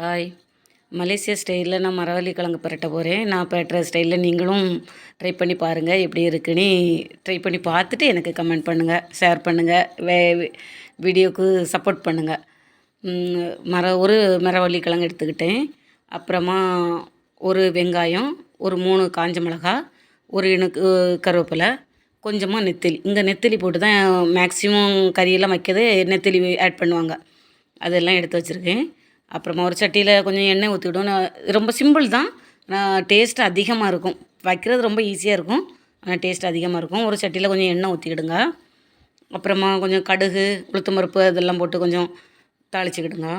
Hi. Malaysia ஸ்டைலில் நான் மரவள்ளி கிழங்கு பிரட்ட போகிறேன் நான் பெற்ற ஸ்டைலில் நீங்களும் ட்ரை பண்ணி பாருங்கள் எப்படி இருக்குன்னு. ட்ரை பண்ணி பார்த்துட்டு எனக்கு கமெண்ட் பண்ணுங்கள் ஷேர் பண்ணுங்கள் வே வீடியோவுக்கு சப்போர்ட் பண்ணுங்கள் மர ஒரு மரவள்ளி கிழங்கு எடுத்துக்கிட்டேன். அப்புறமா ஒரு வெங்காயம் ஒரு மூணு காஞ்ச மிளகா ஒரு இணுக்கு கருவேப்பிலை கொஞ்சமாக நெத்திலி. இங்கே நெத்திலி போட்டு தான் மேக்ஸிமம் கறியெல்லாம் வைக்கிறது நெத்திலி ஆட் பண்ணுவாங்க. அதெல்லாம் எடுத்து வச்சுருக்கேன். அப்புறமா ஒரு சட்டியில் கொஞ்சம் எண்ணெய் ஊற்றிவிடும் நான் ரொம்ப சிம்பிள் தான். ஆனால் டேஸ்ட் அதிகமாக இருக்கும். வைக்கிறது ரொம்ப ஈஸியாக இருக்கும். ஆனால் டேஸ்ட் அதிகமாக இருக்கும். ஒரு சட்டியில் கொஞ்சம் எண்ணெய் ஊற்றிக்கிடுங்க அப்புறமா கொஞ்சம் கடுகு உளுத்தம் பருப்பு இதெல்லாம் போட்டு கொஞ்சம் தாளிச்சிக்கிடுங்க.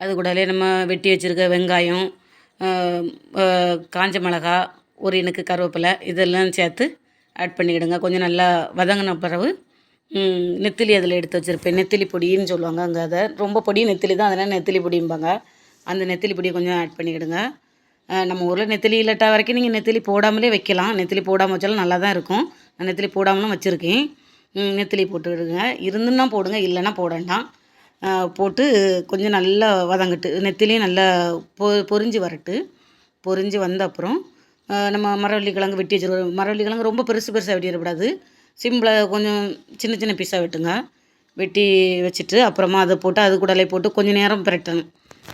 அது கூடலே நம்ம வெட்டி வச்சுருக்க வெங்காயம் காஞ்ச மிளகா ஒரு இனுக்கு கருவேப்பிலை இதெல்லாம் சேர்த்து ஆட் பண்ணிக்கிடுங்க. கொஞ்சம் நல்லா வதங்கின பிறகு நெத்திலி அதில் எடுத்து வச்சுருப்பேன். நெத்திலி பொடின்னு சொல்லுவாங்க அங்கே அதை. ரொம்ப பொடி நெத்திலி தான். அதனால் நெத்திலி பொடிம்பாங்க. அந்த நெத்திலி பொடியை கொஞ்சம் ஆட் பண்ணிக்கிடுங்க. நம்ம ஊரில் நெத்திலி இல்லாட்டா வரைக்கும் நீங்கள் நெத்திலி போடாமலே வைக்கலாம். நெத்திலி போடாமல் வச்சாலும் நல்லா தான் இருக்கும். நான் நெத்திலி போடாமலும் வச்சுருக்கேன். நெத்திலி போட்டு விடுங்க இருந்துன்னா போடுங்க இல்லைன்னா போட வேண்டாம். போட்டு கொஞ்சம் நல்லா வதங்கட்டு. நெத்திலையும் நல்லா பொ பொரிஞ்சு வரட்டு. பொரிஞ்சு வந்த அப்புறம் நம்ம மரவள்ளி கிழங்கு வெட்டி வச்சுருவோம் மரவள்ளி கிழங்கு ரொம்ப பெருசு பெருசாக வெட்டிடக்கூடாது சிம்பிளாக கொஞ்சம் சின்ன சின்ன பீஸாக வெட்டுங்க. வெட்டி வச்சுட்டு அப்புறமா அதை போட்டு அது கூடலே போட்டு கொஞ்சம் நேரம் பிரட்டணும்.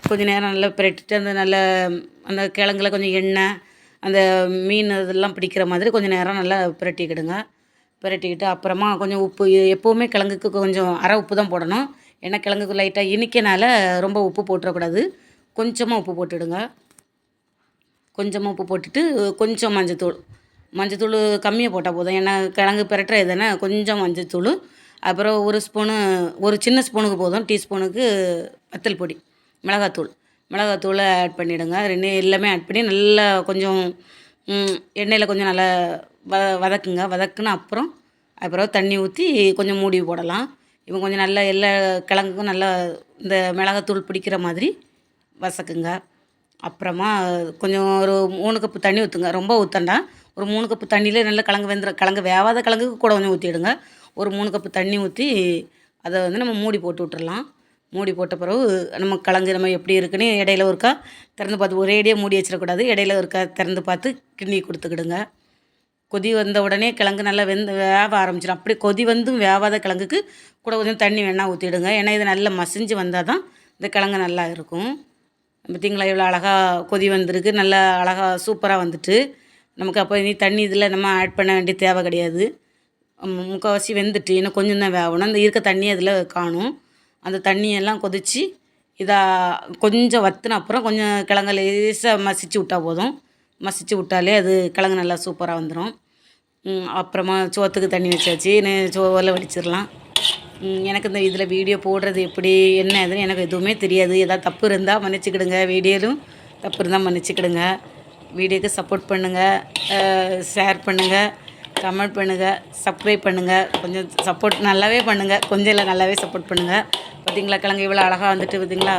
கொஞ்சம் நேரம் நல்லா பிரட்டிட்டு அந்த நல்ல அந்த கிழங்குல கொஞ்சம் எண்ணெய் அந்த மீன் இதெல்லாம் பிடிக்கிற மாதிரி கொஞ்சம் நேரம் நல்லா பிரட்டிக்கிடுங்க. பிரட்டிக்கிட்டு அப்புறமா கொஞ்சம் உப்பு எப்போவுமே கிழங்குக்கு கொஞ்சம் அரை உப்பு தான் போடணும். ஏன்னா கிழங்குக்கு லைட்டாக இனிக்கனால ரொம்ப உப்பு போட்டுறக்கூடாது. கொஞ்சமாக உப்பு போட்டுடுங்க. கொஞ்சமாக உப்பு போட்டுட்டு கொஞ்சம் மஞ்சத்தூள் மஞ்சத்தூள் கம்மியாக போட்டால் போதும். ஏன்னா கிழங்கு பிரட்டுற இதுதானே கொஞ்சம் மஞ்சத்தூள். அப்புறம் ஒரு ஸ்பூனு ஒரு சின்ன ஸ்பூனுக்கு போதும். டீஸ்பூனுக்கு வத்தல் பொடி மிளகாத்தூள். மிளகாத்தூளை ஆட் பண்ணிவிடுங்க ரெண்டு எல்லாமே ஆட் பண்ணி நல்லா கொஞ்சம் எண்ணெயில் கொஞ்சம் நல்லா வ வதக்குங்க. வதக்குன அப்புறம் அப்புறம் தண்ணி ஊற்றி கொஞ்சம் மூடி போடலாம். இப்போ கொஞ்சம் நல்லா எல்லா கிழங்குக்கும் நல்லா இந்த மிளகாத்தூள் பிடிக்கிற மாதிரி வதக்குங்க அப்புறமா கொஞ்சம் ஒரு மூணு கப்பு தண்ணி ஊற்றுங்க ரொம்ப ஊற்றண்டா ஒரு மூணு கப்பு தண்ணியில் நல்லா கிழங்கு வெந்துற கிழங்கு வேவாத கலங்குக்கு கூட கொஞ்சம் ஊற்றிடுங்க ஒரு மூணு கப்பு தண்ணி ஊற்றி அதை வந்து நம்ம மூடி போட்டு விட்டுறலாம். மூடி போட்ட பிறகு நம்ம கிழங்கு நம்ம எப்படி இருக்குன்னு இடையில ஒருக்கா திறந்து பார்த்து ஒரேடியாக மூடி வச்சிடக்கூடாது. இடையில ஒருக்கா திறந்து பார்த்து கிண்டி கொடுத்துக்கிடுங்க. கொதி வந்த உடனே கிழங்கு நல்லா வெந்து வேவ ஆரம்பிச்சிடும். அப்படி கொதி வந்தும் வேவாத கிழங்குக்கு கூட கொஞ்சம் தண்ணி வேணால் ஊற்றிடுங்க ஏன்னா இது நல்லா மசிஞ்சு வந்தால் தான் இந்த கிழங்கு நல்லா இருக்கும். பார்த்தீங்களா இவ்வளோ அழகாக கொதி வந்திருக்கு. நல்லா அழகாக சூப்பராக வந்துட்டு. நமக்கு அப்போ இனி தண்ணி இதில் நம்ம ஆட் பண்ண வேண்டிய தேவை கிடையாது. முக்கால்வாசி வெந்துட்டு இன்னும் கொஞ்சம் தான் வேகணும். அந்த இருக்க தண்ணியை அதில் காணும். அந்த தண்ணியெல்லாம் கொதித்து இதாக கொஞ்சம் வத்தின அப்புறம் கொஞ்சம் கிழங்கு லேசாக மசிச்சு விட்டால் போதும். மசிச்சு விட்டாலே அது கிழங்கு நல்லா சூப்பராக வந்துடும் அப்புறமா சோத்துக்கு தண்ணி வச்சாச்சு. சோவில் வடிச்சிடலாம். எனக்கு இந்த இதில் வீடியோ போடுறது எப்படி என்ன ஏதுன்னு எனக்கு எதுவுமே தெரியாது. ஏதாவது தப்பு இருந்தால் மன்னிச்சுக்கிடுங்க. வீடியோலும் தப்பு இருந்தால் மன்னிச்சுக்கிடுங்க. வீடியோக்கு சப்போர்ட் பண்ணுங்கள் ஷேர் பண்ணுங்கள் கமெண்ட் பண்ணுங்கள் சப்ஸ்கிரைப் பண்ணுங்கள் கொஞ்சம் சப்போர்ட் நல்லாவே பண்ணுங்கள் கொஞ்சம் இல்லை நல்லாவே சப்போர்ட் பண்ணுங்கள் பார்த்தீங்களா கிழங்கு இவ்வளோ அழகாக வந்துட்டு பார்த்தீங்களா?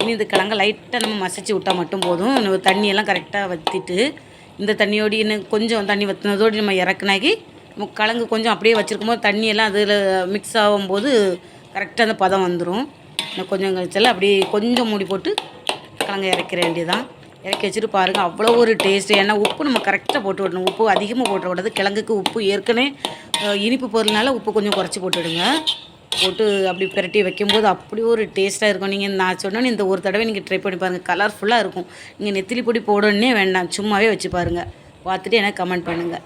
இனி இந்த கிழங்க லைட்டாக நம்ம மசிச்சு விட்டால் மட்டும் போதும். நம்ம தண்ணியெல்லாம் கரெக்டாக வற்றிட்டு இந்த தண்ணியோடு இன்னும் கொஞ்சம் தண்ணி வற்றினதோடு நம்ம இறக்குனாக்கி நம்ம கிழங்கு கொஞ்சம் அப்படியே வச்சுருக்கும் போது தண்ணியெல்லாம் அதில் மிக்ஸ் ஆகும்போது கரெக்டாக அந்த பதம் வந்துடும் இன்னும் கொஞ்சம் கழிச்சால அப்படியே கொஞ்சம் மூடி போட்டு கிழங்கு இறக்கிற வேண்டியதான் இறக்கி வச்சுட்டு பாருங்கள் அவ்வளோ ஒரு டேஸ்ட்டு ஏன்னா உப்பு நம்ம கரெக்டாக போட்டு விடணும். உப்பு அதிகமாக போட்டுறக்கூடாது கிழங்குக்கு உப்பு ஏற்கனவே இனிப்பு பொருள்னால உப்பு கொஞ்சம் குறைச்சி போட்டுவிடுங்க போட்டு அப்படி பிரட்டி வைக்கும்போது அப்படி ஒரு டேஸ்ட்டாக இருக்கும். நீங்கள் நான் சொன்னேன்னு இந்த ஒரு தடவை நீங்கள் ட்ரை பண்ணி பாருங்கள் கலர்ஃபுல்லாக இருக்கும். நீங்கள் நெத்திலி பொடி போடணுன்னே வேண்டாம். சும்மாவே வச்சு பாருங்கள் பார்த்துட்டு எனக்கு கமெண்ட் பண்ணுங்கள்